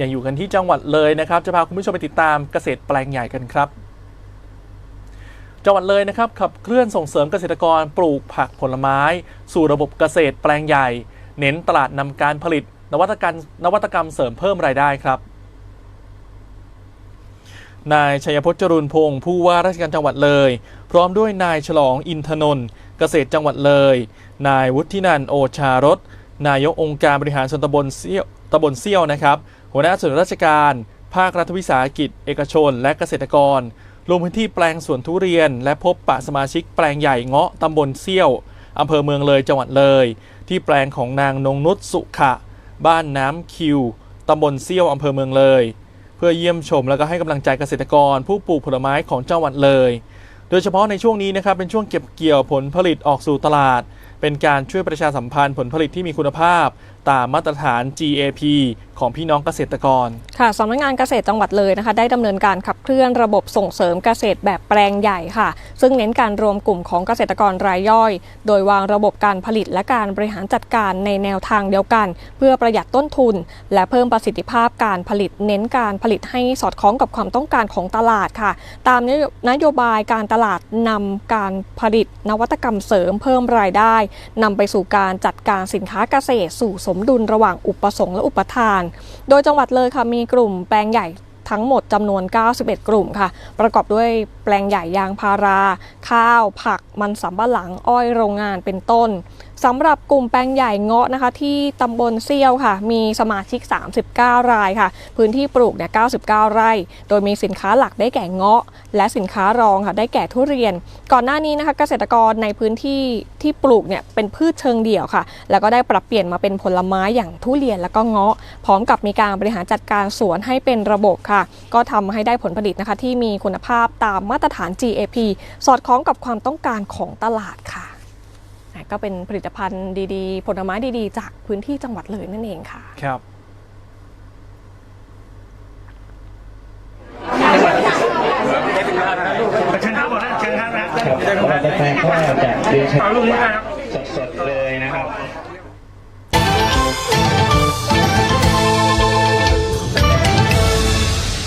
ยังอยู่กันที่จังหวัดเลยนะครับ จะพาคุณผู้ชมไปติดตามเกษตรแปลงใหญ่กันครับ จังหวัดเลยนะครับขับเคลื่อนส่งเสริมเกษตรกรปลูกผักผลไม้ สู่ระบบเกษตรแปลงใหญ่ เน้นตลาดนำการผลิต นวัตกรรมนวัตกรรมเสริมเพิ่มรายได้ครับนายชัยพจน์จรุนพงศ์ผู้ว่าราชการจังหวัดเลย พร้อมด้วยนายฉลองอินทนนท์เกษตรจังหวัดเลย นายวุฒินันท์โอชารสนายกองค์การบริหารส่วนตำบลเซี่ยว ตำบลเซี่ยวนะครับ หัวหน้าส่วนราชการ ภาครัฐวิสาหกิจ เอกชน และเกษตรกร ลงพื้นที่แปลงสวนทุเรียน และพบปะสมาชิกแปลงใหญ่เงาะตำบลเซี่ยวอำเภอเมืองเลยจังหวัดเลย ที่แปลงของนางนงนุชสุขะ บ้านน้ำคิวตำบลเซี่ยวอำเภอเมืองเลย เพื่อเยี่ยมชมแล้วก็ให้กำลังใจเกษตรกร ผู้ปลูกผลไม้ของจังหวัดเลย โดยเฉพาะในช่วงนี้นะครับเป็นช่วงเก็บเกี่ยวผลผลิตออกสู่ตลาด เป็นการช่วยประชาสัมพันธ์ผลผลิตที่มีคุณภาพ ตามมาตรฐาน GAP ของพี่น้องเกษตรกร ค่ะสำนักงานเกษตรจังหวัดเลยนะคะ ได้ดำเนินการขับเคลื่อนระบบส่งเสริมเกษตรแบบแปลงใหญ่ค่ะ ซึ่งเน้นการรวมกลุ่มของเกษตรกรรายย่อย โดยวางระบบการผลิตและการบริหารจัดการในแนวทางเดียวกัน เพื่อประหยัดต้นทุน และเพิ่มประสิทธิภาพการผลิต เน้นการผลิตให้สอดคล้องกับความต้องการของตลาดค่ะ ตามนโยนโยบายการตลาดนำการผลิตนวัตกรรมเสริมเพิ่มรายได้นำไปสู่การจัดการสินค้าเกษตรสู่สมดุลระหว่างอุปสงค์และอุปทาน โดยจังหวัดเลยค่ะมีกลุ่มแปลงใหญ่ ทั้งหมดจำนวน 91 กลุ่มค่ะ ประกอบด้วยแปลงใหญ่ยางพารา ข้าว ผัก มันสำปะหลัง อ้อย โรงงาน เป็นต้นสำหรับกลุ่มแปลงใหญ่เงาะนะคะ ที่ตำบลเซี่ยวค่ะ มีสมาชิก 39 รายค่ะ พื้นที่ปลูกเนี่ย99 ไร่ โดยมีสินค้าหลักได้แก่เงาะ และสินค้ารองค่ะ ได้แก่ทุเรียน ก่อนหน้านี้นะคะ เกษตรกรในพื้นที่ที่ปลูกเนี่ยเป็นพืชเชิงเดี่ยวค่ะ แล้วก็ได้ปรับเปลี่ยนมาเป็นผลไม้อย่างทุเรียนแล้วก็เงาะ พร้อมกับมีการบริหารจัดการสวนให้เป็นระบบค่ะก็ทำให้ได้ผลผลิตนะคะที่มีคุณภาพตามมาตรฐาน GAP สอดคล้องกับความต้องการของตลาดค่ะอะก็เป็นผลิตภัณฑ์ดีๆ ผลไม้ดีๆ จากพื้นที่จังหวัดเลยนั่นเองค่ะ ครับเชิญครับบอกนะเชิญครับนะครับเราจะแปลงก็จะเรียนเชิญเอาลูกนี้นะครับสดๆเลยนะครับ